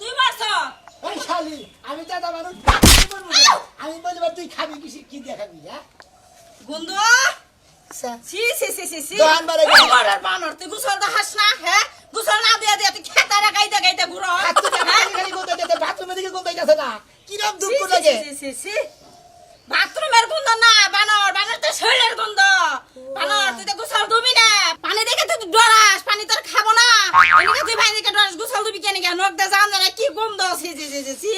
তুই আমি দা খেতা দিকে বাথরুমের গন্ধ না বানর বানর তো শরীরের গন্ধ। সি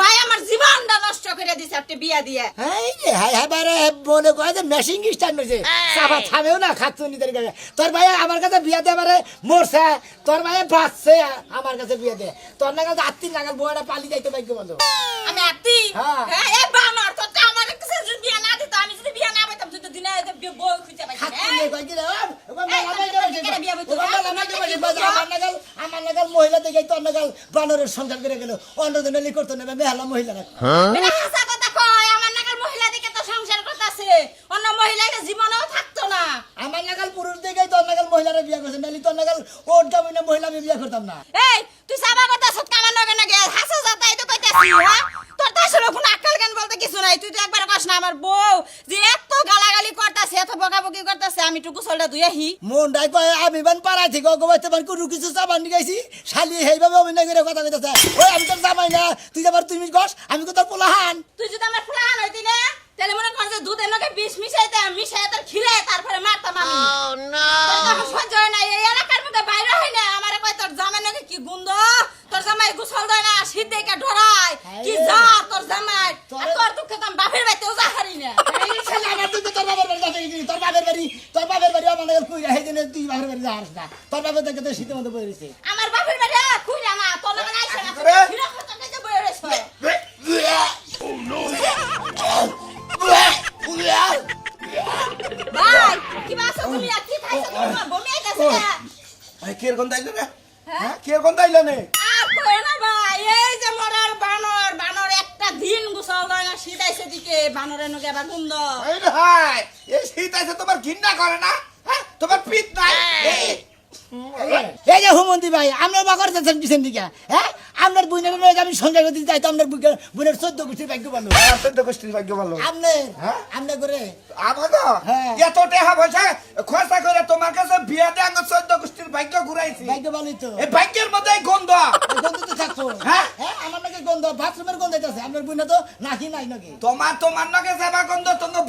ভাই আমার জীবনটা নষ্ট করে দিছে একটা বিয়া দিয়ে। হাই রে হাই হাই বারে মনে করে যে মেশিং স্টার্ট হয়েছে। চাপা থামেও না খাচ্ছ নিদের কাছে। তোর ভাই আমার কাছে বিয়া দিয়ে বারে মরছে তোর ভাই বাঁচছে আমার কাছে বিয়া দে তোর নাগাল আত্মীর নাগাল বউটা পালি যাইতে ভাগ্য বলো। আমি আত্তি হ্যাঁ। হ্যাঁ এ বানর তোর তো আমার কাছে যদি বিয়া না দিত আমি যদি বিয়া না পাইতাম তুই তো দিনে বই খুঁজে পাইতাম খাচ্ছ হ্যাঁ? নিয়ে কয় কি রে ও, ওগো এই, মেলা তোর মাইকে তোর বসে, দিকে বিয়া বইতো, ওগো হ্যাঁ? মেলা মাইকে তোর বসে, দিকে বাস, বিয়া? আমার নাগাল আমার নাগাল মহিলা দেখে তোর নাগাল বানরের সংসার করে গেল। অন্য দিনে লি করতো না মেলা মহিলা রাখ। এটা হাসা কথা কয় আমার নাকাল মহিলা দিকে তো সংসার করতেছে। অন্য মহিলাকে জীবনেও থাকতো না। আমার নাগাল পুরুষ দেখেই তোর নাগাল মহিলারা বিয়া করছে নালি তোর নাগাল ওর জমি মহিলা আমি বিয়া করতাম না। এই তুই সাবা কথা সব কামান নগে নগে হাসা যাতাই তো কইতাছি হ্যাঁ? তোর তো আসলে কোনো আক্কাল জ্ঞান বলতে কিছু নাই। তুই তো একবার কস না আমার বউ যে বকাবকি করতেছে আমি টুকু সোলটা দুই আহি। মন ডাই কয় আমি বান পাড়াই থেকে অগবাইতে বান কোনো কিছু চাবান নিগাইছি। শালি সেইভাবে অভিনয় করে কথা কইতাছে। ওই আমি তোর জামাই না তুই যাবার তুমি গস আমি তো তোর পোলাহান? তুই যদি আমার পোলাহান হইতি না তাহলে মনে কর যে দুধের লগে বিষ মিশাইতে মিশাই তোর খিলে তারপরে মারতাম আমি। তোর যখন সহ্য হয় না এই এলাকার মধ্যে বাইরে হয় না আমার কয় তোর জামাই নাকি কি গুন্দ তোর জামাই গোসল দেয় না শীত দেখে ডরায় কি যা তোর জামাই আর তোর দুঃখে তো আমি বাপের বাড়িতেও যা হারি না এই শালা আমার তুই তো তোর বাবার বাড়ি যাতে গেছিলি, তোর বাপের বাড়ি তোর বাপের বাড়ি আমার নাগাল কই রাখে তুই বাপের বাড়ি যাস না। তোর বাপের দেখে তো শীতের মধ্যে বই আমার বাপের বাড়ি খুঁজা না তোর লগে আইসা না করে? হিরো খতম কাছে বইরে রইছ ভাই কি বাসা তুমি আর কি খাইছো তোমার বমি আইতাছে না ভাই কে গন্ধ আইলো রে? হ্যাঁ? কে গন্ধ আইলো নে? আর কই না ভাই এই যে মরার বানর বানর একটা দিন গুছাল হয় না শীতাইছে দিকে বানরের নগে আবার গুন্দ এই এই শীত আছে তোমার ঘৃণা করে না? হ্যাঁ? তোমার পিত নাই? এই, যে হুমন্তি ভাই আপনার বা করতেছেন পিছন দিকে হ্যাঁ? আপনার বোনের মেয়ে আমি সন্ধ্যা করতে চাই তো আপনার বুকে- বোনের চোদ্দ গোষ্ঠীর ভাগ্য ভালো। আমার চোদ্দ গোষ্ঠীর ভাগ্য ভালো। আপনি হ্যাঁ? আপনি করে আমার তো হ্যাঁ। এত টেহা পয়সা খরচা করে তোমার কাছে বিয়া দিয়ে আমার চোদ্দ গোষ্ঠীর ভাগ্য ঘুরাইছি। ভাগ্য ভালোই তো। এই ভাগ্যের মধ্যে গন্ধ। গন্ধ তো থাকতো। হ্যাঁ? হ্যাঁ আমার নাকি গন্ধ বাথরুমের গন্ধ আছে আপনার বোনে তো নাকি নাই নাকি? তোমার তোমার নগে সেবা গন্ধ তোমার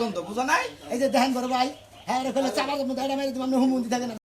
গন্ধ বুঝো নাই? এই যে দেখেন বড় ভাই হ্যাঁ চাপার মধ্যে হুমন্তি থাকে না।